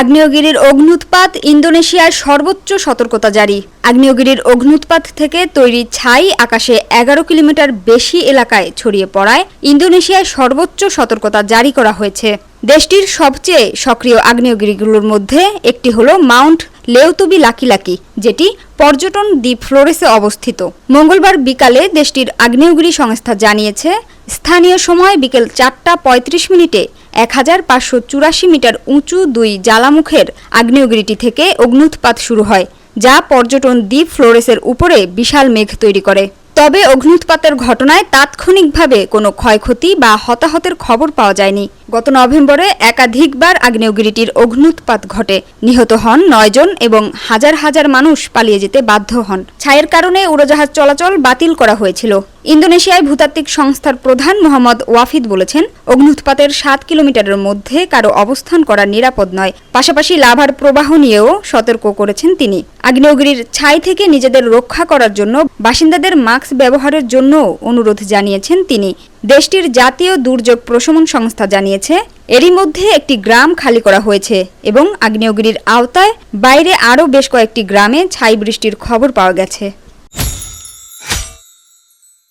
আগ্নেয়গিরির অগ্নুৎপাত ইন্দোনেশিয়ার সর্বোচ্চ সতর্কতা জারি। আগ্নেয়গিরির অগ্নুৎপাত থেকে তৈরি ছাই আকাশে এগারো কিলোমিটার বেশি এলাকায় ছড়িয়ে পড়ায় ইন্দোনেশিয়ায় সর্বোচ্চ সতর্কতা জারি করা হয়েছে। দেশটির সবচেয়ে সক্রিয় আগ্নেয়গিরিগুলোর মধ্যে একটি হল মাউন্ট লেউতুবি লাকি লাকি যেটি পর্যটন দ্বীপ ফ্লোরেসে অবস্থিত। মঙ্গলবার বিকালে দেশটির আগ্নেয়গিরি সংস্থা জানিয়েছে, স্থানীয় সময় বিকেল চারটা পঁয়ত্রিশ মিনিটে এক হাজার পাঁচশো চুরাশি মিটার উঁচু দুই জ্বালামুখের আগ্নেয়গিরিটি থেকে অগ্নুৎপাত শুরু হয়, যা পর্যটন দ্বীপ ফ্লোরেসের উপরে বিশাল মেঘ তৈরি করে। তবে অগ্নুৎপাতের ঘটনায় তাৎক্ষণিকভাবে কোনো ক্ষয়ক্ষতি বা হতাহতের খবর পাওয়া যায়নি। গত নভেম্বরে একাধিকবার আগ্নেয়গিরিটির অগ্নুৎপাত ঘটে। নিহত হন নয়জন এবং হাজার হাজার মানুষ পালিয়ে যেতে বাধ্য হন। ছায়ের কারণে উড়োজাহাজ চলাচল বাতিল করা হয়েছিল। ইন্দোনেশিয়ায় ভূতাত্ত্বিক সংস্থার প্রধান মোহাম্মদ ওয়াফিদ বলেছেন অগ্নুৎপাতের সাত কিলোমিটারের মধ্যে কারও অবস্থান করা নিরাপদ নয়। পাশাপাশি লাভার প্রবাহ নিয়েও সতর্ক করেছেন তিনি। আগ্নেয়গিরির ছাই থেকে নিজেদের রক্ষা করার জন্য বাসিন্দাদের মাস্ক ব্যবহারের জন্য অনুরোধ জানিয়েছেন তিনি। দেশটির জাতীয় দুর্যোগ প্রশমন সংস্থা জানিয়েছে, এরই মধ্যে একটি গ্রাম খালি করা হয়েছে এবং আগ্নেয়গিরির আওতায় বাইরে আরও বেশ কয়েকটি গ্রামে ছাই বৃষ্টির খবর পাওয়া গেছে।